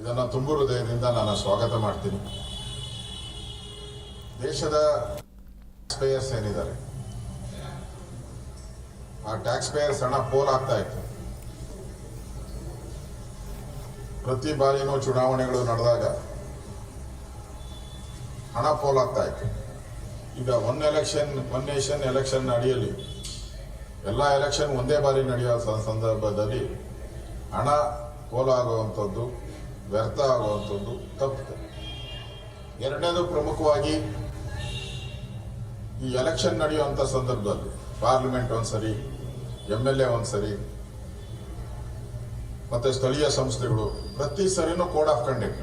ಇದನ್ನು ತುಂಬು ಹೃದಯದಿಂದ ನಾನು ಸ್ವಾಗತ ಮಾಡ್ತೀನಿ. ದೇಶದ ಪೇಯರ್ಸ್ ಏನಿದ್ದಾರೆ? ಆ ಟ್ಯಾಕ್ಸ್ ಪೇಯರ್ಸ್ ಹಣ ಪೋಲ್ ಆಗ್ತಾ ಇತ್ತು. ಪ್ರತಿ ಬಾರಿನೂ ಚುನಾವಣೆಗಳು ನಡೆದಾಗ ಹಣ ಪೋಲ್ ಆಗ್ತಾ ಇತ್ತು. ಈಗ one election one nation election ಅಡಿಯಲ್ಲಿ ಎಲ್ಲ ಎಲೆಕ್ಷನ್ ಒಂದೇ ಬಾರಿ ನಡೆಯುವ ಸಂದರ್ಭದಲ್ಲಿ ಹಣ ಪೋಲಾಗುವಂಥದ್ದು ವ್ಯರ್ಥ ಆಗುವಂಥದ್ದು ತಪ್ಪು. ಎರಡನೇದು ಪ್ರಮುಖವಾಗಿ ಈ ಎಲೆಕ್ಷನ್ ನಡೆಯುವಂಥ ಸಂದರ್ಭದಲ್ಲಿ ಪಾರ್ಲಿಮೆಂಟ್ ಒಂದ್ಸರಿ ಎಂ ಎಲ್ ಎ ಒಂದ್ಸರಿ, ಮತ್ತೆ ಸ್ಥಳೀಯ ಸಂಸ್ಥೆಗಳು ಪ್ರತಿ ಸರಿನೂ ಕೋಡ್ ಆಫ್ ಕಂಡಕ್ಟ್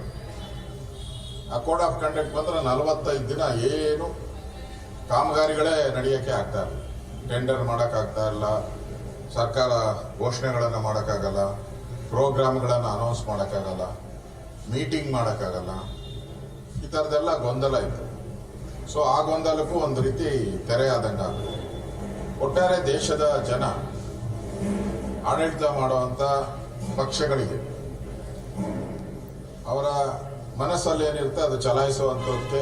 ಆ ಕೋಡ್ ಆಫ್ ಕಂಡಕ್ಟ್ ಬಂದ್ರೆ ನಲವತ್ತೈದು ದಿನ ಏನು ಕಾಮಗಾರಿಗಳೇ ನಡೆಯೋಕ್ಕೆ ಆಗ್ತಾ ಇಲ್ಲ. ಟೆಂಡರ್ ಮಾಡೋಕ್ಕಾಗ್ತಾ ಇಲ್ಲ. ಸರ್ಕಾರ ಘೋಷಣೆಗಳನ್ನು ಮಾಡೋಕ್ಕಾಗಲ್ಲ ಪ್ರೋಗ್ರಾಮ್ಗಳನ್ನು ಅನೌನ್ಸ್ ಮಾಡೋಕ್ಕಾಗಲ್ಲ ಮೀಟಿಂಗ್ ಮಾಡೋಕ್ಕಾಗಲ್ಲ? ಈ ಥರದ್ದೆಲ್ಲ ಗೊಂದಲ ಇದೆ. ಸೊ ಆ ಗೊಂದಲಕ್ಕೂ ಒಂದು ರೀತಿ ತೆರೆ ಆದಂಗೆ ಒಟ್ಟಾರೆ ದೇಶದ ಜನ ಆಡಳಿತ ಮಾಡುವಂಥ ಪಕ್ಷಗಳಿಗೆ ಅವರ ಮನಸ್ಸಲ್ಲಿ ಏನಿರುತ್ತೆ ಅದು ಚಲಾಯಿಸುವಂಥದ್ದಕ್ಕೆ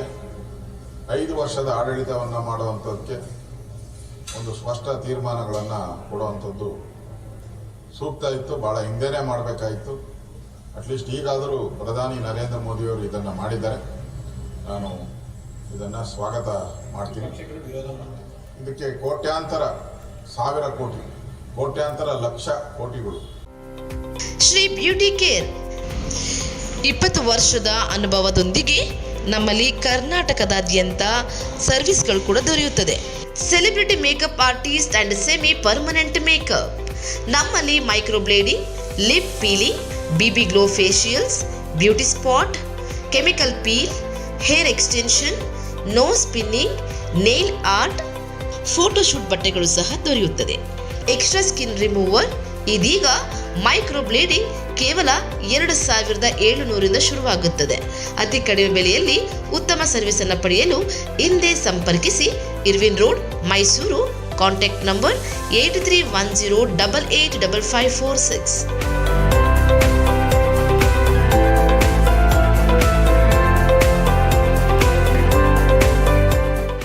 ಐದು ವರ್ಷದ ಆಡಳಿತವನ್ನು ಮಾಡುವಂಥದ್ದಕ್ಕೆ ಒಂದು ಸ್ಪಷ್ಟ ತೀರ್ಮಾನಗಳನ್ನು ಕೊಡುವಂಥದ್ದು ಸೂಕ್ತ ಇತ್ತು ಭಾಳ ಹಿಂದೆನೇ ಮಾಡಬೇಕಾಯಿತು. ಅಟ್ಲೀಸ್ಟ್ ಈಗಾದರೂ ಪ್ರಧಾನಿ ನರೇಂದ್ರ ಮೋದಿಯವರು ಇದನ್ನು ಮಾಡಿದ್ದಾರೆ. ನಾನು ಇದನ್ನು ಸ್ವಾಗತ ಮಾಡ್ತೀನಿ. ಇದಕ್ಕೆ ಕೋಟ್ಯಾಂತರ ಸಾವಿರ ಕೋಟಿ ಕೋಟ್ಯಾಂತರ ಲಕ್ಷ ಕೋಟಿಗಳು. Shri beauty care. ಇಪ್ಪತ್ತು ವರ್ಷದ ಅನುಭವದೊಂದಿಗೆ ನಮ್ಮಲ್ಲಿ ಕರ್ನಾಟಕದಾದ್ಯಂತ ಸರ್ವಿಸ್ಗಳು ಕೂಡ ದೊರೆಯುತ್ತದೆ. Celebrity makeup artist and semi permanent makeup. ನಮ್ಮಲ್ಲಿ microblading lip peeling BB glow facials beauty spot chemical peel hair extension no spinning nail art photoshoot ಬಟ್ಟೆಗಳು ಸಹ ದೊರೆಯುತ್ತದೆ. ಎಕ್ಸ್ಟ್ರಾ ಸ್ಕಿನ್ ರಿಮೂವರ್ ಇದೀಗ ಮೈಕ್ರೋ ಬ್ಲೇಡಿಂಗ್ ಕೇವಲ ಎರಡು ಸಾವಿರದ ಏಳುನೂರಿಂದ ಶುರುವಾಗುತ್ತದೆ. ಅತಿ ಕಡಿಮೆ ಬೆಲೆಯಲ್ಲಿ ಉತ್ತಮ ಸರ್ವಿಸನ್ನು ಪಡೆಯಲು ಹಿಂದೆ ಸಂಪರ್ಕಿಸಿ. Irwin road, Mysuru. Contact number eight three one zero double eight double five four six.